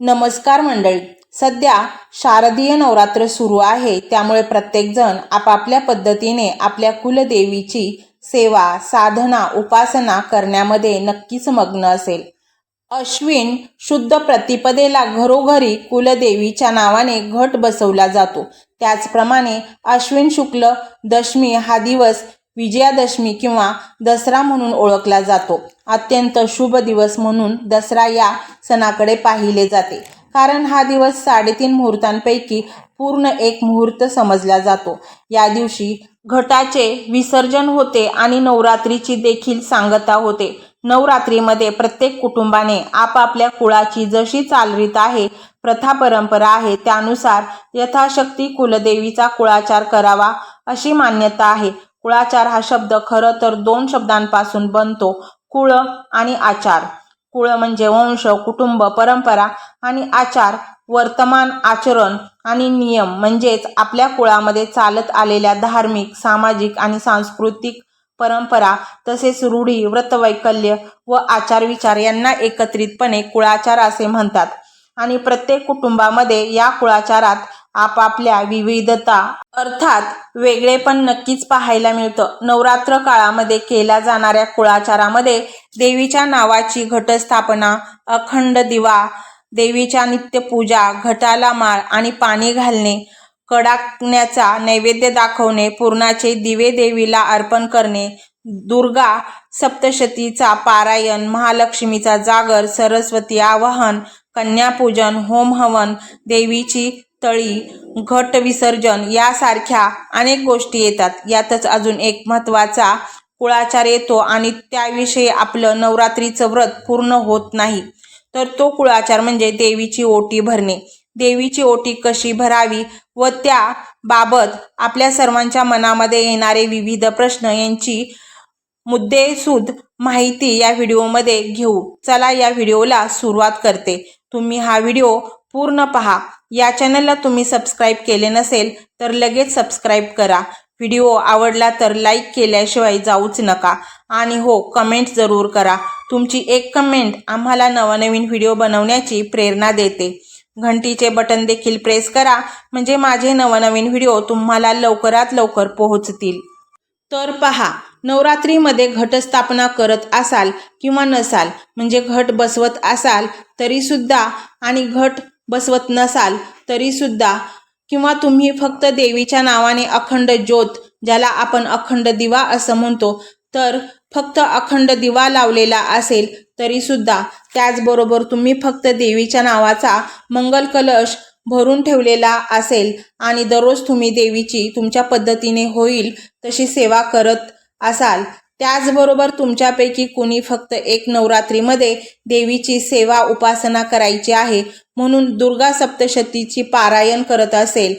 नमस्कार मंडळी. सध्या शारदीय नवरात्र सुरू आहे. त्यामुळे प्रत्येकजण आपापल्या पद्धतीने आपल्या कुलदेवीची सेवा साधना उपासना करण्यामध्ये नक्कीच मग्न असेल. अश्विन शुद्ध प्रतिपदेला घरोघरी कुलदेवीच्या नावाने घट बसवला जातो. त्याचप्रमाणे अश्विन शुक्ल दशमी हा दिवस विजयादशमी किंवा दसरा म्हणून ओळखला जातो. अत्यंत शुभ दिवस म्हणून दसरा या सणाकडे पाहिले जाते. कारण हा दिवस साडेतीन मुहूर्तांपैकी पूर्ण एक मुहूर्त समजला जातो. या दिवशी घटाचे विसर्जन होते आणि नवरात्रीची देखील सांगता होते. नवरात्रीमध्ये प्रत्येक कुटुंबाने आपापल्या कुळाची जशी चालरीत आहे प्रथा परंपरा आहे त्यानुसार यथाशक्ती कुलदेवीचा कुळाचार करावा अशी मान्यता आहे. कुळाचार हा शब्द खरं तर दोन शब्दांपासून बनतो. कुळ आणि आचार. कुळ म्हणजे वंश कुटुंब परंपरा आणि आचार वर्तमान आचरण आणि नियम म्हणजेच आपल्या कुळामध्ये चालत आलेल्या धार्मिक सामाजिक आणि सांस्कृतिक परंपरा तसेच रूढी व्रतवैकल्य व आचारविचार यांना एकत्रितपणे कुळाचार असे म्हणतात. आणि प्रत्येक कुटुंबामध्ये या कुळाचारात आपापल्या विविधता अर्थात वेगळेपण नक्कीच पाहायला मिळतं. नवरात्र काळामध्ये केल्या जाणाऱ्या कुळाचारामध्ये देवीच्या नावाची घटस्थापना अखंड दिवा देवीच्या नित्यपूजा घटाला माळ आणि पाणी घालणे कडाकण्याचा नैवेद्य दाखवणे पूर्णाचे दिवे देवीला अर्पण करणे दुर्गा सप्तशतीचा पारायण महालक्ष्मीचा जागर सरस्वती आवाहन कन्यापूजन होम हवन देवीची तळी घट विसर्जन यासारख्या अनेक गोष्टी येतात. यातच अजून एक महत्त्वाचा कुळाचार येतो आणि त्याविषयी आपलं नवरात्रीचं व्रत पूर्ण होत नाही. तर तो कुळाचार म्हणजे देवीची ओटी भरणे. देवीची ओटी कशी भरावी व त्या बाबत आपल्या सर्वांच्या मनामध्ये येणारे विविध प्रश्न यांची मुद्देसूद माहिती या व्हिडिओमध्ये घेऊ. चला या व्हिडिओला सुरुवात करते. तुम्ही हा व्हिडिओ पूर्ण पहा. या चॅनलला तुम्ही सबस्क्राईब केले नसेल तर लगेच सबस्क्राईब करा. व्हिडिओ आवडला तर लाईक केल्याशिवाय जाऊच नका. आणि हो कमेंट जरूर करा. तुमची एक कमेंट आम्हाला नवनवीन व्हिडिओ बनवण्याची प्रेरणा देते. घंटीचे बटन देखील प्रेस करा म्हणजे माझे नवनवीन व्हिडिओ तुम्हाला लवकरात लवकर पोहोचतील. तर पहा नवरात्रीमध्ये घटस्थापना करत असाल किंवा नसाल म्हणजे घट बसवत असाल तरीसुद्धा आणि घट बसवत नसाल तरीसुद्धा किंवा तुम्ही फक्त देवीच्या नावाने अखंड ज्योत ज्याला आपण अखंड दिवा असं म्हणतो तर फक्त अखंड दिवा लावलेला असेल तरीसुद्धा त्याचबरोबर तुम्ही फक्त देवीच्या नावाचा मंगल कलश भरून ठेवलेला असेल आणि दररोज तुम्ही देवीची तुमच्या पद्धतीने होईल तशी सेवा करत असाल त्याचबरोबर तुमच्यापैकी कुणी फक्त एक नवरात्रीमध्ये देवीची सेवा उपासना करायची आहे म्हणून दुर्गा सप्तशतीची पारायण करत असेल.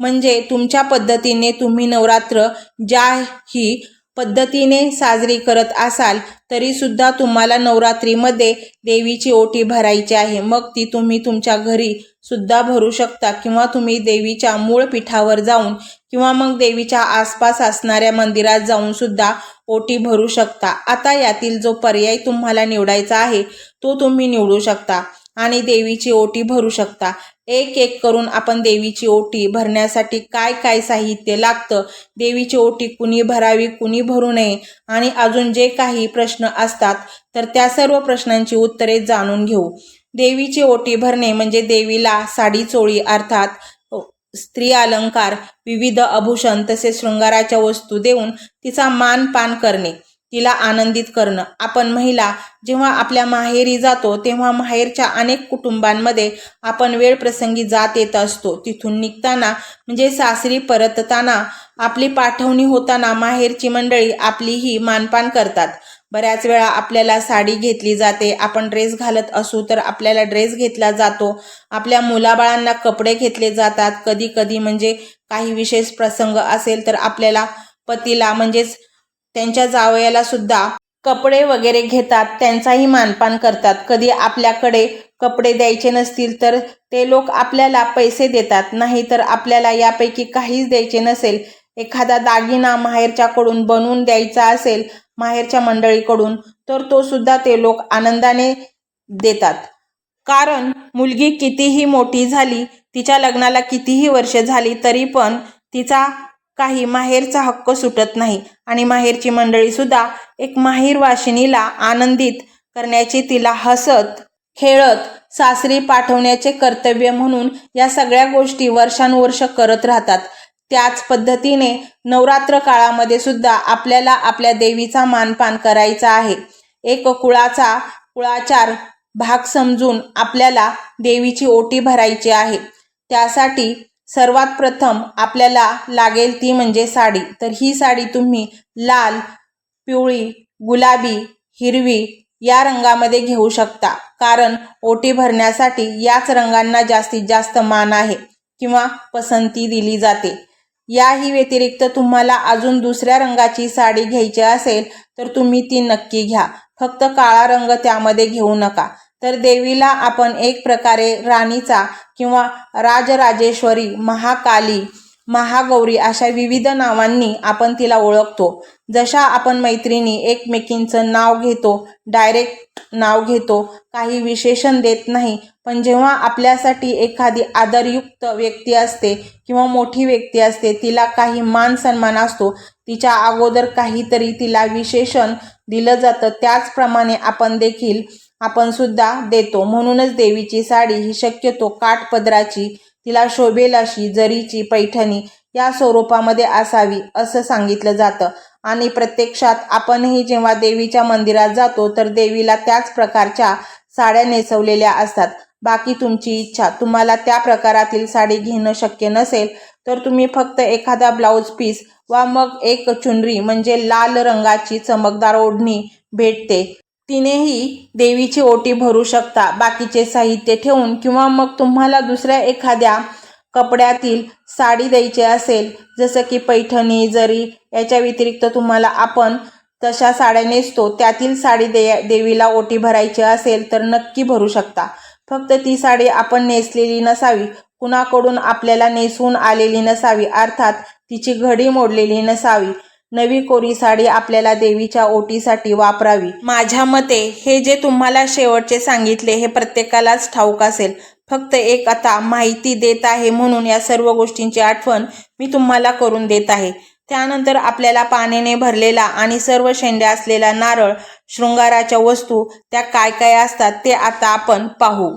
म्हणजे तुमच्या पद्धतीने तुम्ही नवरात्र ज्या ही पद्धतीने साजरी करत असाल तरीसुद्धा तुम्हाला नवरात्रीमध्ये देवीची ओटी भरायची आहे. मग ती तुम्ही तुमच्या घरी सुद्धा भरू शकता किंवा तुम्ही देवीच्या मूळ पीठावर जाऊन किंवा मग देवीच्या आसपास असणाऱ्या मंदिरात जाऊन सुद्धा ओटी भरू शकता. आता यातील जो पर्याय तुम्हाला निवडायचा आहे तो तुम्ही निवडू शकता आणि देवीची ओटी भरू शकता. एक एक करून आपण देवीची ओटी भरण्यासाठी काय काय साहित्य लागतं? देवीची ओटी कुणी भरावी कुणी भरू नये? आणि अजून जे काही प्रश्न असतात तर त्या सर्व प्रश्नांची उत्तरे जाणून घेऊ. देवीची ओटी भरणे म्हणजे देवीला साडी चोळी अर्थात स्त्री अलंकार विविध आभूषण तसेच शृंगाराच्या वस्तू देऊन तिचा मान पान करणे. तिला आनंदित करणं. आपण महिला जेव्हा आपल्या माहेरी जातो तेव्हा माहेरच्या अनेक कुटुंबांमध्ये आपण वेळ प्रसंगी जात येत असतो. तिथून निघताना म्हणजे सासरी परतताना आपली पाठवणी होताना माहेरची मंडळी आपलीही मानपान करतात. बऱ्याच वेळा आपल्याला साडी घेतली जाते आपण ड्रेस घालत असू तर आपल्याला ड्रेस घेतला जातो. आपल्या मुलाबाळांना कपडे घेतले जातात. कधी कधी म्हणजे काही विशेष प्रसंग असेल तर आपल्याला पतीला म्हणजेच त्यांच्या जावयाला सुद्धा कपडे वगैरे घेतात त्यांचाही मानपान करतात. कधी आपल्याकडे कपडे द्यायचे नसतील तर ते लोक आपल्याला पैसे देतात. नाही तर आपल्याला यापैकी काहीच द्यायचे नसेल. एखादा दागिना माहेरच्याकडून बनवून द्यायचा असेल माहेरच्या मंडळीकडून तर तो सुद्धा ते लोक आनंदाने देतात. कारण मुलगी कितीही मोठी झाली तिच्या लग्नाला कितीही वर्ष झाली तरी पण तिचा काही माहेरचा हक्क सुटत नाही. आणि माहेरची मंडळीसुद्धा एक माहेर वाशिनीला आनंदित करण्याची तिला हसत खेळत सासरी पाठवण्याचे कर्तव्य म्हणून या सगळ्या गोष्टी वर्षानुवर्ष करत राहतात. त्याच पद्धतीने नवरात्र काळामध्ये सुद्धा आपल्याला आपल्या देवीचा मानपान करायचा आहे. एक कुळाचा कुळाचार भाग समजून आपल्याला देवीची ओटी भरायची आहे. त्यासाठी सर्वात प्रथम आपल्याला लागेल ती म्हणजे साडी. तर ही साडी तुम्ही लाल पिवळी गुलाबी हिरवी या रंगामध्ये घेऊ शकता. कारण ओटी भरण्यासाठी याच रंगांना जास्तीत जास्त मान आहे किंवा पसंती दिली जाते. याही व्यतिरिक्त तुम्हाला अजून दुसऱ्या रंगाची साडी घ्यायची असेल तर तुम्ही ती नक्की घ्या. फक्त काळा रंग त्यामध्ये घेऊ नका. तर देवीला आपण एक प्रकारे राणीचा किंवा राजराजेश्वरी महाकाली महागौरी अशा विविध नावांनी आपण तिला ओळखतो. जशा आपण मैत्रिणी एकमेकींचं नाव घेतो डायरेक्ट नाव घेतो काही विशेषण देत नाही पण जेव्हा आपल्यासाठी एखादी आदरयुक्त व्यक्ती असते किंवा मोठी व्यक्ती असते तिला काही मान सन्मान असतो तिच्या अगोदर काहीतरी तिला विशेषण दिलं जातं त्याचप्रमाणे आपण देखील आपण सुद्धा देतो. म्हणूनच देवीची साडी ही शक्यतो काठपदराची तिला शोभेल अशी जरीची पैठणी या स्वरूपामध्ये असावी असं सांगितलं जातं. आणि प्रत्यक्षात आपणही जेव्हा देवीच्या मंदिरात जातो तर देवीला त्याच प्रकारच्या साड्या नेसवलेल्या असतात. बाकी तुमची इच्छा तुम्हाला त्या प्रकारातील साडी घेणं शक्य नसेल तर तुम्ही फक्त एखादा ब्लाऊज पीस वा मग एक चुनरी म्हणजे लाल रंगाची चमकदार ओढणी भेटते. तिनेही देवीची ओटी भरू शकता बाकीचे साहित्य ठेवून किंवा मग तुम्हाला दुसऱ्या एखाद्या कपड्यातील साडी द्यायची असेल जसं की पैठणी जरी याच्या व्यतिरिक्त तुम्हाला आपण तशा साड्या नेसतो त्यातील साडी दे देवीला ओटी भरायची असेल तर नक्की भरू शकता. फक्त ती साडी आपण नेसलेली नसावी कुणाकडून आपल्याला नेसून आलेली नसावी अर्थात तिची घडी मोडलेली नसावी. नवी कोरी साडी आपल्याला देवीच्या ओटीसाठी वापरावी. माझ्या मते हे जे तुम्हाला शेवटचे सांगितले हे प्रत्येकालाच ठाऊक असेल. फक्त एक आता माहिती देत आहे म्हणून या सर्व गोष्टींची आठवण मी तुम्हाला करून देत आहे. त्यानंतर आपल्याला पाण्याने भरलेला आणि सर्व शेंड्या असलेला नारळ शृंगाराच्या वस्तू त्या काय काय असतात ते आता आपण पाहू.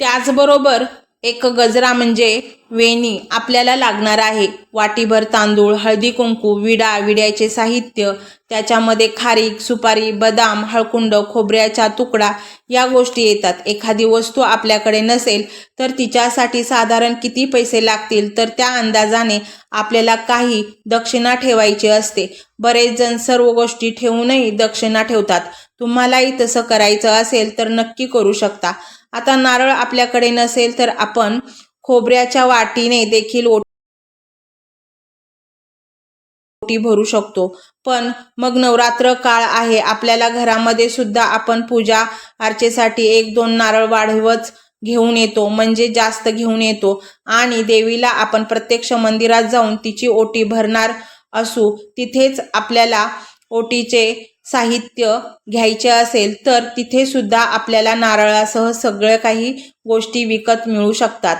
त्याचबरोबर एक गजरा म्हणजे वेणी आपल्याला लागणार आहे. वाटीभर तांदूळ हळदी कुंकू विडा विड्याचे साहित्य त्याच्यामध्ये खारीक सुपारी बदाम हळकुंड खोबऱ्याचा तुकडा या गोष्टी येतात. एखादी वस्तू आपल्याकडे नसेल तर तिच्यासाठी साधारण किती पैसे लागतील तर त्या अंदाजाने आपल्याला काही दक्षिणा ठेवायची असते. बरेच जण सर्व गोष्टी ठेवूनही दक्षिणा ठेवतात. तुम्हालाही तसं करायचं असेल तर नक्की करू शकता. आता नारळ आपल्याकडे नसेल तर आपण खोबऱ्याच्या वाटीने देखील ओटी भरू शकतो. पण मग नवरात्र काळ आहे. आपल्याला घरामध्ये सुद्धा आपण पूजा अर्चेसाठी एक दोन नारळ वाढवच घेऊन येतो. म्हणजे जास्त घेऊन येतो. आणि देवीला आपण प्रत्यक्ष मंदिरात जाऊन तिची ओटी भरणार असू तिथेच आपल्याला ओटीचे साहित्य घ्यायचे असेल तर तिथे सुद्धा आपल्याला नारळासह सगळं काही गोष्टी विकत मिळू शकतात.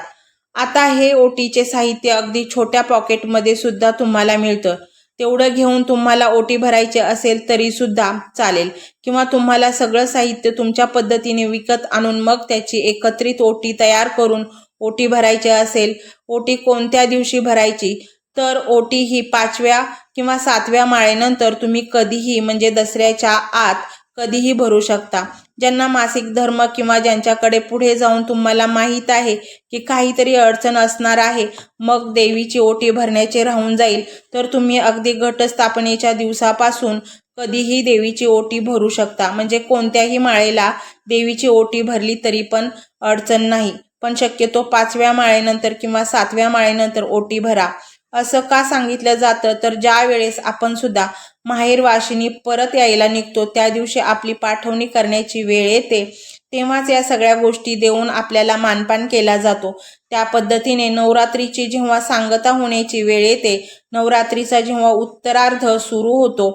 आता हे ओटीचे साहित्य अगदी छोट्या पॉकेटमध्ये सुद्धा तुम्हाला मिळतं. तेवढं घेऊन तुम्हाला ओटी भरायचे असेल तरी सुद्धा चालेल. किंवा तुम्हाला सगळं साहित्य तुमच्या पद्धतीने विकत आणून मग त्याची एकत्रित ओटी तयार करून ओटी भरायची असेल ओटी कोणत्या दिवशी भरायची तर ओटी ही पाचव्या किंवा सातव्या माळेनंतर तुम्ही कधीही म्हणजे दसऱ्याच्या आत कधीही भरू शकता. ज्यांना मासिक धर्म किंवा ज्यांच्याकडे पुढे जाऊन तुम्हाला माहीत आहे की काहीतरी अडचण असणार आहे मग देवीची ओटी भरण्याचे राहून जाईल. तर तुम्ही अगदी घटस्थापनेच्या दिवसापासून कधीही देवीची ओटी भरू शकता. म्हणजे कोणत्याही माळेला देवीची ओटी भरली तरी पण अडचण नाही. पण शक्यतो पाचव्या माळेनंतर किंवा सातव्या माळेनंतर ओटी भरा. असं का सांगितलं जातं? तर ज्या वेळेस आपण सुद्धा माहेर वाशिनी परत यायला निघतो त्या दिवशी आपली पाठवणी करण्याची वेळ येते तेव्हाच या सगळ्या गोष्टी देऊन आपल्याला मानपान केला जातो. त्या पद्धतीने नवरात्रीची जेव्हा सांगता होण्याची वेळ येते नवरात्रीचा जेव्हा उत्तरार्ध सुरू होतो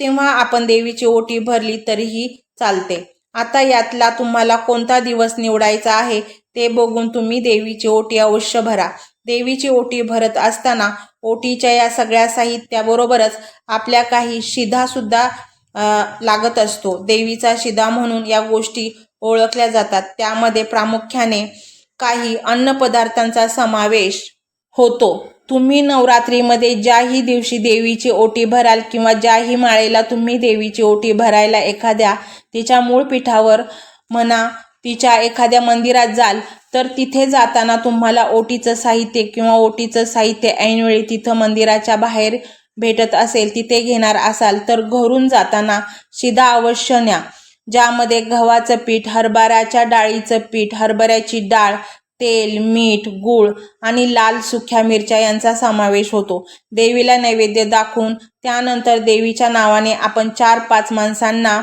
तेव्हा आपण देवीची ओटी भरली तरीही चालते. आता यातला तुम्हाला कोणता दिवस निवडायचा आहे ते बघून तुम्ही देवीची ओटी अवश्य भरा. देवीची ओटी भरत असताना ओटीच्या या सगळ्या साहित्याबरोबरच आपल्या काही शिधासुद्धा लागत असतो. देवीचा शिधा म्हणून या गोष्टी ओळखल्या जातात. त्यामध्ये प्रामुख्याने काही अन्नपदार्थांचा समावेश होतो. तुम्ही नवरात्रीमध्ये ज्याही दिवशी देवीची ओटी भराल किंवा ज्याही माळेला तुम्ही देवीची ओटी भरायला एखाद्या तिच्या मूळ पीठावर म्हणा तिच्या एखाद्या मंदिरात जाल तर तिथे जाताना तुम्हाला ओटीचं साहित्य किंवा ओटीचं साहित्य ऐनवेळी तिथं मंदिराच्या बाहेर भेटत असेल तिथे घेणार असाल तर घरून जाताना शिदा अवश्य न्या. ज्यामध्ये गव्हाचं पीठ हरभऱ्याच्या डाळीचं पीठ हरभऱ्याची डाळ तेल मीठ गूळ आणि लाल सुख्या मिरच्या यांचा समावेश होतो. देवीला नैवेद्य दाखवून त्यानंतर देवीच्या नावाने आपण चार पाच माणसांना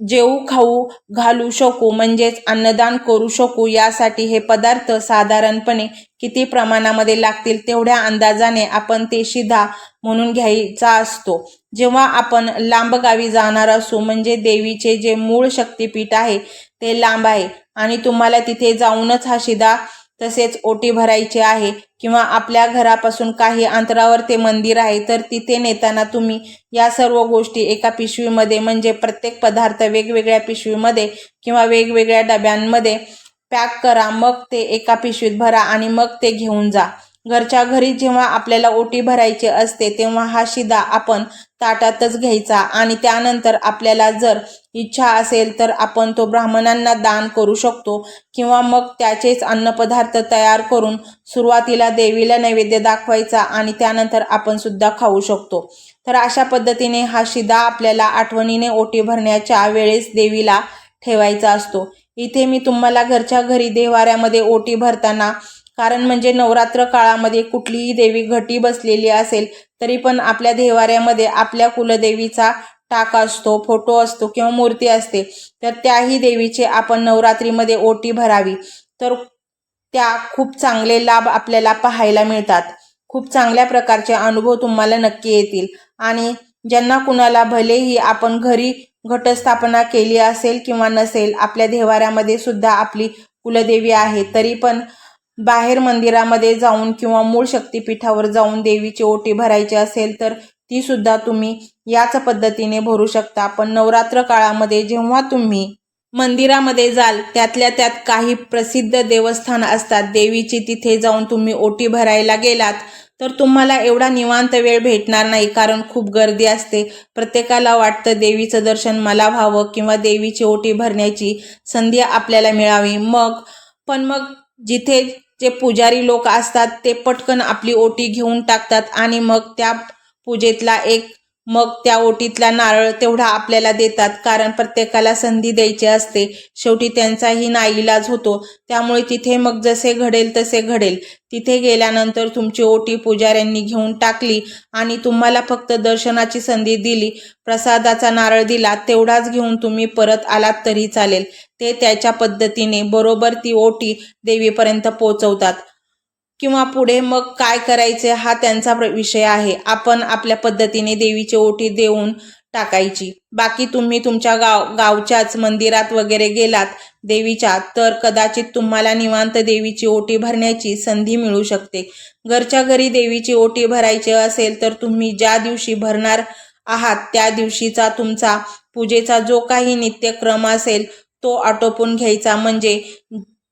जेऊ खाऊ घालू शकू म्हणजेच अन्नदान करू शकू यासाठी हे पदार्थ साधारणपणे किती प्रमाणामध्ये लागतील तेवढ्या अंदाजाने आपण ते शिधा म्हणून घ्यायचा असतो. जेव्हा आपण लांब गावी जाणार असू म्हणजे देवीचे जे मूळ शक्तिपीठ आहे ते लांब आहे आणि तुम्हाला तिथे जाऊनच हा शिधा तसेच ओटी भरायची आहे किंवा आपल्या घरापासून काही अंतरावर ते मंदिर आहे तर तिथे नेताना तुम्ही या सर्व गोष्टी एका पिशवीमध्ये म्हणजे प्रत्येक पदार्थ वेगवेगळ्या पिशवीमध्ये किंवा वेगवेगळ्या डब्यांमध्ये पॅक करा मग ते एका पिशवीत भरा आणि मग ते घेऊन जा. घरच्या घरी जेव्हा आपल्याला ओटी भरायची असते तेव्हा हा शिदा आपण ताटातच घ्यायचा आणि त्यानंतर आपल्याला जर इच्छा असेल तर आपण तो ब्राह्मणांना दान करू शकतो किंवा मग त्याचेच अन्नपदार्थ तयार करून सुरुवातीला देवीला नैवेद्य दाखवायचा आणि त्यानंतर आपण सुद्धा खाऊ शकतो. तर अशा पद्धतीने हा शिदा आपल्याला आठवणीने ओटी भरण्याच्या वेळेस देवीला ठेवायचा असतो. इथे मी तुम्हाला घरच्या घरी देवाऱ्यामध्ये ओटी भरताना कारण म्हणजे नवरात्र काळामध्ये कुठलीही देवी घटी बसलेली असेल तरी पण आपल्या देवाऱ्यामध्ये आपल्या कुलदेवीचा टाक असतो फोटो असतो किंवा मूर्ती असते तर त्याही देवीचे आपण नवरात्रीमध्ये ओटी भरावी. तर त्या खूप चांगले लाभ आपल्याला पाहायला मिळतात. खूप चांगल्या प्रकारचे अनुभव तुम्हाला नक्की येतील. आणि ज्यांना कुणाला भलेही आपण घरी घटस्थापना केली असेल किंवा नसेल आपल्या देवाऱ्यामध्ये सुद्धा आपली कुलदेवी आहे तरी पण बाहेर मंदिरामध्ये जाऊन किंवा मूळ शक्तिपीठावर जाऊन देवीची ओटी भरायची असेल तर ती सुद्धा तुम्ही याच पद्धतीने भरू शकता. पण नवरात्र काळामध्ये जेव्हा तुम्ही मंदिरामध्ये जाल त्यातल्या त्यात काही प्रसिद्ध देवस्थान असतात. देवीची तिथे जाऊन तुम्ही ओटी भरायला गेलात तर तुम्हाला एवढा निवांत वेळ भेटणार नाही कारण खूप गर्दी असते. प्रत्येकाला वाटतं देवीचं दर्शन मला व्हावं किंवा देवीची ओटी भरण्याची संधी आपल्याला मिळावी. मग पण मग जिथे जे पुजारी लोक असतात ते पटकन आपली ओटी घेऊन टाकतात आणि मग त्या पूजेतला एक मग त्या ओटीतला नारळ तेवढा आपल्याला देतात कारण प्रत्येकाला संधी द्यायची असते. शेवटी त्यांचाही नाईलाज होतो. त्यामुळे तिथे मग जसे घडेल तसे घडेल. तिथे गेल्यानंतर तुमची ओटी पुजाऱ्यांनी घेऊन टाकली आणि तुम्हाला फक्त दर्शनाची संधी दिली प्रसादाचा नारळ दिला तेवढाच घेऊन तुम्ही परत आलात तरी चालेल. ते त्याच्या पद्धतीने बरोबर ती ओटी देवीपर्यंत पोचवतात किंवा पुढे मग काय करायचे हा त्यांचा प्र- विषय आहे. आपण आपल्या पद्धतीने देवीची ओटी देऊन टाकायची. बाकी तुम्ही तुमच्या गाव गावच्याच मंदिरात वगैरे गेलात देवीच्या तर कदाचित तुम्हाला निवांत देवीची ओटी भरण्याची संधी मिळू शकते. घरच्या घरी देवीची ओटी भरायची असेल तर तुम्ही ज्या दिवशी भरणार आहात त्या दिवशीचा तुमचा पूजेचा जो काही नित्यक्रम असेल तो आटोपून घ्यायचा. म्हणजे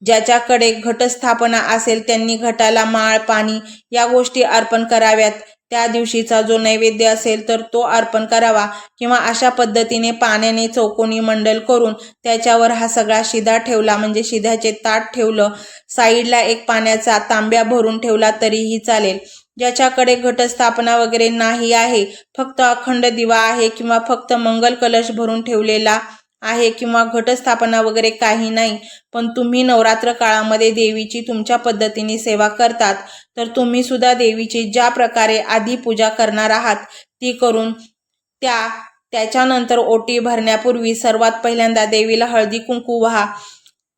ज्याच्याकडे घटस्थापना असेल त्यांनी घटाला माळ पाणी या गोष्टी अर्पण कराव्यात. त्या दिवशीचा जो नैवेद्य असेल तर तो अर्पण करावा किंवा अशा पद्धतीने पाण्याने चौकोनी मंडल करून त्याच्यावर हा सगळा शिधा ठेवला म्हणजे शिध्याचे ताट ठेवलं साईडला एक पाण्याचा तांब्या भरून ठेवला तरीही चालेल. ज्याच्याकडे घटस्थापना वगैरे नाही आहे फक्त अखंड दिवा आहे किंवा फक्त मंगल कलश भरून ठेवलेला आहे किंवा घटस्थापना वगैरे काही नाही पण तुम्ही नवरात्र काळामध्ये देवीची तुमच्या पद्धतीने सेवा करतात तर तुम्ही सुद्धा देवीची ज्या प्रकारे आधी पूजा करणार आहात ती करून त्या त्याच्यानंतर ओटी भरण्यापूर्वी सर्वात पहिल्यांदा देवीला हळदी कुंकू व्हा.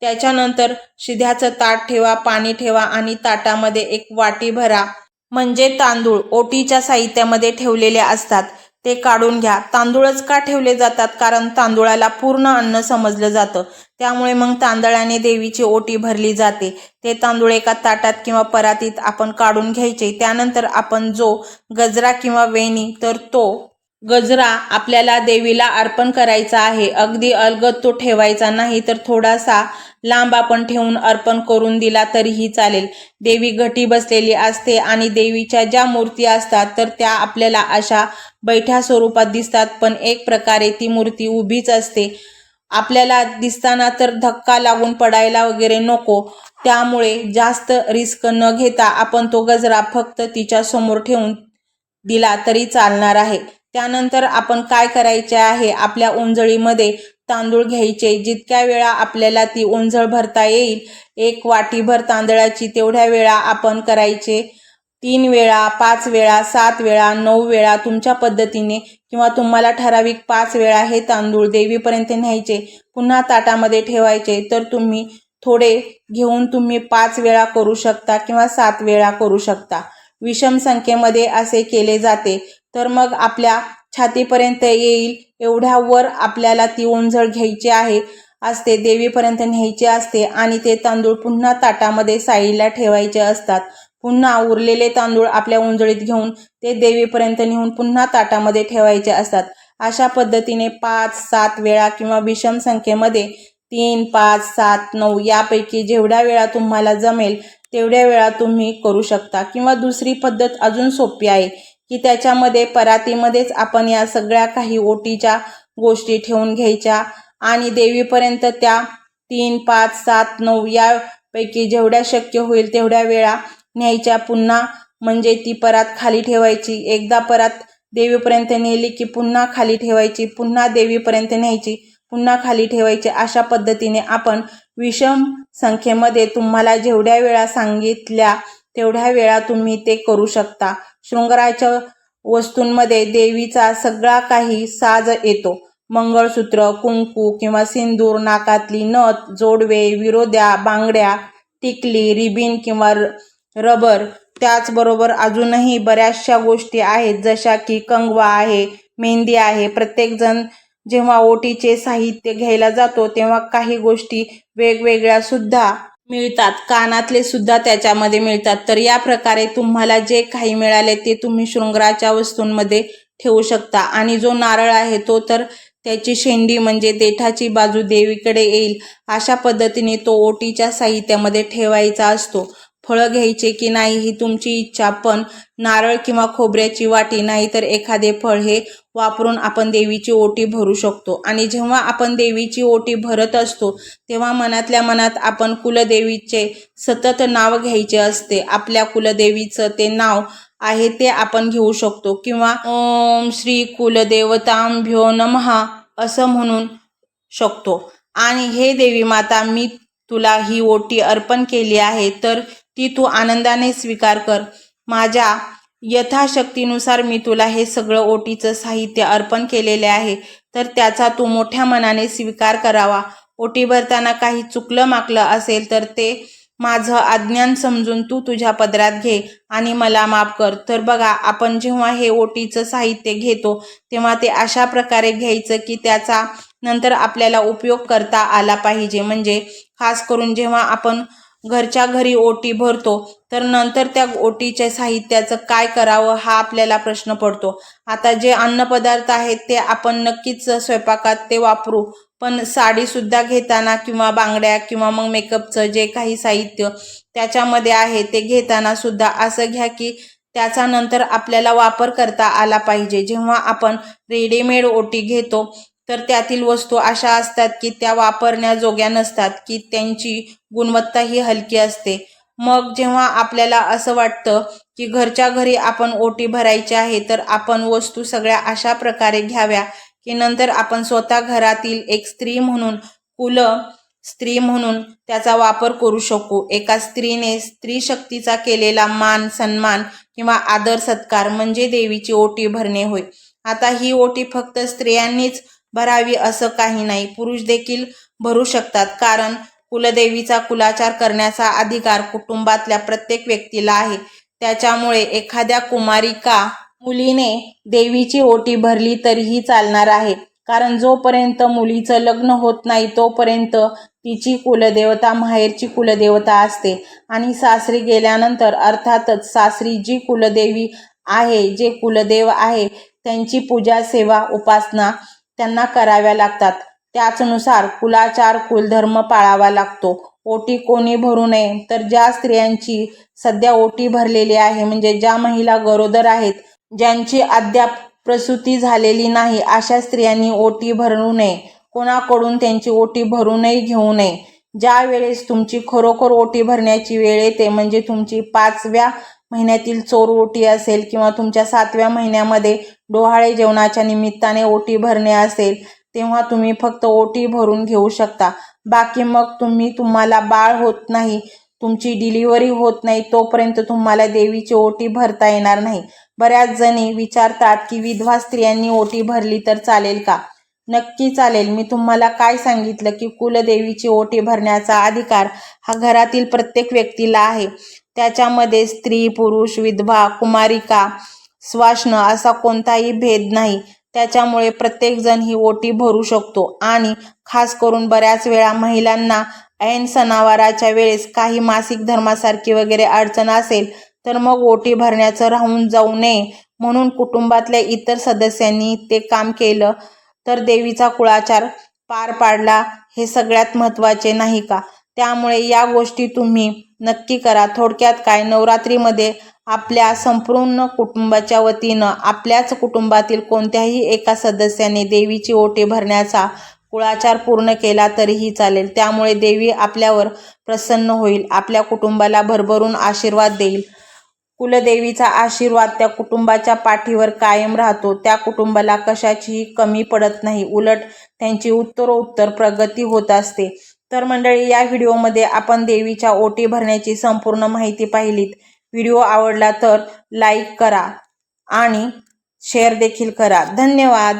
त्याच्यानंतर शिध्याचं ताट ठेवा पाणी ठेवा आणि ताटामध्ये एक वाटी भरा. म्हणजे तांदूळ ओटीच्या साहित्यामध्ये ठेवलेले असतात. ते काढून घ्या. तांदूळच का ठेवले जातात? कारण तांदूळाला पूर्ण अन्न समजलं जातं. त्यामुळे मग तांदळाने देवीची ओटी भरली जाते. ते तांदूळ एका ताटात किंवा परातीत आपण काढून घ्यायचे. त्यानंतर आपण जो गजरा किंवा वेणी तर तो गजरा आपल्याला देवीला अर्पण करायचा आहे. अगदी अलगद तो ठेवायचा नाही तर थोडासा लांब आपण ठेवून अर्पण करून दिला तरीही चालेल. देवी घटी बसलेली असते आणि देवीच्या ज्या मूर्ती असतात तर त्या आपल्याला अशा बैठ्या स्वरूपात दिसतात पण एक प्रकारे ती मूर्ती उभीच असते. आपल्याला दिसताना तर धक्का लागून पडायला वगैरे नको. त्यामुळे जास्त रिस्क न घेता आपण तो गजरा फक्त तिच्या समोर ठेवून दिला तरी चालणार आहे. त्यानंतर आपण काय करायचे आहे? आपल्या उंजळीमध्ये तांदूळ घ्यायचे. जितक्या वेळा आपल्याला ती उंजळ भरता येईल एक वाटीभर तांदळाची तेवढ्या वेळा आपण करायचे. तीन वेळा पाच वेळा सात वेळा नऊ वेळा तुमच्या पद्धतीने किंवा तुम्हाला ठराविक पाच वेळा हे तांदूळ देवीपर्यंत न्यायचे. पुन्हा ताटामध्ये ठेवायचे. तर तुम्ही थोडे घेऊन तुम्ही पाच वेळा करू शकता किंवा सात वेळा करू शकता. विषम संख्येमध्ये असे केले जाते. तर मग आपल्या छातीपर्यंत येईल एवढ्यावर आपल्याला ती ओंजळ घ्यायची आहे. असते देवीपर्यंत न्यायचे असते आणि ते तांदूळ पुन्हा ताटामध्ये साईडला ठेवायचे असतात. पुन्हा उरलेले तांदूळ आपल्या उंजळीत घेऊन ते देवीपर्यंत नेऊन पुन्हा ताटामध्ये ठेवायचे असतात. अशा पद्धतीने पाच सात वेळा किंवा विषम संख्येमध्ये तीन पाच सात नऊ यापैकी जेवढ्या वेळा तुम्हाला जमेल तेवढ्या वेळा तुम्ही करू शकता. किंवा दुसरी पद्धत अजून सोपी आहे. की त्याच्यामध्ये परातीमध्येच आपण या सगळ्या काही ओटीच्या गोष्टी ठेवून घ्यायच्या आणि देवीपर्यंत त्या तीन पाच सात नऊ यापैकी जेवढ्या शक्य होईल तेवढ्या वेळा न्यायच्या. पुन्हा म्हणजे ती परात खाली ठेवायची. एकदा परात देवीपर्यंत नेली की पुन्हा खाली ठेवायची पुन्हा देवीपर्यंत न्यायची पुन्हा खाली ठेवायची. अशा पद्धतीने आपण विषम संख्येमध्ये तुम्हाला जेवढ्या वेळा सांगितल्या तेवढ्या वेळा तुम्ही ते करू शकता. शृंगाराच्या वस्तूंमध्ये देवीचा सगळा काही साज येतो. मंगळसूत्र कुंकू किंवा सिंदूर नाकातली नथ जोडवे विरोद्या बांगड्या टिकली रिबिन किंवा र- रबर. त्याचबरोबर अजूनही बऱ्याचशा गोष्टी आहेत जशा की कंगवा आहे मेहंदी आहे. प्रत्येकजण जेव्हा ओटीचे साहित्य घ्यायला जातो तेव्हा काही गोष्टी वेगवेगळ्या सुद्धा मिळतात. कानातले सुद्धा त्याच्यामध्ये मिळतात. तर या प्रकारे तुम्हाला जे काही मिळाले ते तुम्ही शृंगाराच्या वस्तूंमध्ये ठेवू शकता. आणि जो नारळ आहे तो तर त्याची शेंडी म्हणजे देठाची बाजू देवीकडे येईल. अशा पद्धतीने तो ओटीच्या साहित्यामध्ये ठेवायचा असतो. फळं घ्यायचे की नाही ही तुमची इच्छा पण नारळ किंवा खोबऱ्याची वाटी नाही तर एखादे फळ हे वापरून आपण देवीची ओटी भरू शकतो. आणि जेव्हा आपण देवीची ओटी भरत असतो तेव्हा मनातल्या मनात आपण कुलदेवीचे सतत नाव घ्यायचे असते. आपल्या कुलदेवीचं ते नाव आहे ते आपण घेऊ शकतो. किंवा ओम श्री कुलदेवतांभ्यो नमहा असं म्हणून शकतो. आणि हे देवी माता मी तुला ही ओटी अर्पण केली आहे तर ती तू आनंदाने स्वीकार कर. माझ्या यथाशक्तीनुसार मी तुला हे सगळं ओटीचं साहित्य अर्पण केलेले आहे तर त्याचा तू मोठ्या मनाने स्वीकार करावा. ओटी भरताना काही चुकलं माकलं असेल तर ते माझं अज्ञान समजून तू तुझ्या पदरात घे आणि मला माफ कर. तर बघा आपण जेव्हा हे ओटीचं साहित्य घेतो तेव्हा ते अशा प्रकारे घ्यायचं की त्याचा नंतर आपल्याला उपयोग करता आला पाहिजे. म्हणजे खास करून जेव्हा आपण घरच्या घरी ओटी भरतो तर नंतर त्या ओटीच्या साहित्याचं काय करावं हा आपल्याला प्रश्न पडतो. आता जे अन्नपदार्थ आहेत ते आपण नक्कीच स्वयंपाकात ते वापरू पण साडीसुद्धा घेताना किंवा बांगड्या किंवा मग मेकअपचं जे काही साहित्य त्याच्यामध्ये आहे ते घेताना सुद्धा असं घ्या की त्याचा नंतर आपल्याला वापर करता आला पाहिजे. जेव्हा आपण रेडीमेड ओटी घेतो तर त्यातील वस्तू अशा असतात की त्या वापरण्याजोग्या नसतात की त्यांची गुणवत्ता ही हलकी असते. मग जेव्हा आपल्याला असं वाटतं की घरच्या घरी आपण ओटी भरायची आहे तर आपण वस्तू सगळ्या अशा प्रकारे घ्याव्या की नंतर आपण स्वतः घरातील एक स्त्री म्हणून कुल स्त्री म्हणून त्याचा वापर करू शकू. एका स्त्रीने स्त्री शक्तीचा केलेला मान सन्मान किंवा आदर सत्कार म्हणजे देवीची ओटी भरणे होय. आता ही ओटी फक्त स्त्रियांनीच भरावी असं काही नाही. पुरुष देखील भरू शकतात. कारण कुलदेवीचा कुलाचार करण्याचा अधिकार कुटुंबातल्या प्रत्येक व्यक्तीला आहे. त्याच्यामुळे एखाद्या कुमारिका मुलीने देवीची ओटी भरली तरीही चालणार आहे. कारण जोपर्यंत मुलीचं लग्न होत नाही तोपर्यंत तिची कुलदेवता माहेरची कुलदेवता असते. आणि सासरी गेल्यानंतर अर्थातच सासरी जी कुलदेवी आहे जे कुलदेव आहे त्यांची पूजा सेवा उपासना त्यांना कराव्या लागतात. त्याचनुसार कुलाचार कुलधर्म पाळावा लागतो. ओटी कोणी भरू नये तर ज्या स्त्रियांची सध्या ओटी भरलेली आहे म्हणजे ज्या महिला गरोदर आहेत ज्यांची अद्याप प्रसूती झालेली नाही अशा स्त्रियांनी ओटी भरू नये. कोणाकडून त्यांची ओटी भरूनही घेऊ नये. ज्या वेळेस तुमची खरोखर ओटी भरण्याची वेळ येते म्हणजे तुमची पाचव्या महिन्यातील चोर ओटी असेल किंवा तुमच्या सातव्या महिन्यामध्ये डोहाळे जेवणाच्या निमित्ताने ओटी भरणे असेल तेव्हा तुम्ही फक्त ओटी भरून घेऊ शकता. बाकी मग तुम्ही तुम्हाला बाळ होत नाही तुमची डिलिव्हरी होत नाही तोपर्यंत तुम्हाला देवीची ओटी भरता येणार नाही. बऱ्याच जणी विचारतात की विधवा स्त्रियांनी ओटी भरली तर चालेल का? नक्की चालेल. मी तुम्हाला काय सांगितलं की कुलदेवीची ओटी भरण्याचा अधिकार हा घरातील प्रत्येक व्यक्तीला आहे. त्याच्यामध्ये स्त्री पुरुष विधवा कुमारिका स्वाश्न असा कोणताही भेद नाही. त्याच्यामुळे प्रत्येकजण ही ओटी भरू शकतो. आणि खास करून बऱ्याच वेळा महिलांना ऐन सणावाराच्या वेळेस काही मासिक धर्मासारखी वगैरे अडचण असेल तर मग ओटी भरण्याचं राहून जाऊ नये. म्हणून कुटुंबातल्या इतर सदस्यांनी ते काम केलं. तर देवीचा कुळाचार पार पाडला हे सगळ्यात महत्त्वाचे नाही का? त्यामुळे या गोष्टी तुम्ही नक्की करा. थोडक्यात काय? नवरात्रीमध्ये आपल्या संपूर्ण कुटुंबाच्या वतीनं आपल्याच कुटुंबातील कोणत्याही एका सदस्याने देवीची ओटी भरण्याचा कुळाचार पूर्ण केला तरीही चालेल. त्यामुळे देवी आपल्यावर प्रसन्न होईल आपल्या कुटुंबाला भरभरून आशीर्वाद देईल. कुलदेवीचा आशीर्वाद त्या कुटुंबाच्या पाठीवर कायम राहतो. त्या कुटुंबाला कशाचीही कमी पडत नाही. उलट त्यांची उत्तरोत्तर प्रगती होत असते. तर मंडळी या व्हिडिओमध्ये आपण देवीच्या ओटी भरण्याची संपूर्ण माहिती पाहिलीत. व्हिडिओ आवडला तर लाईक करा आणि शेअर देखील करा. धन्यवाद!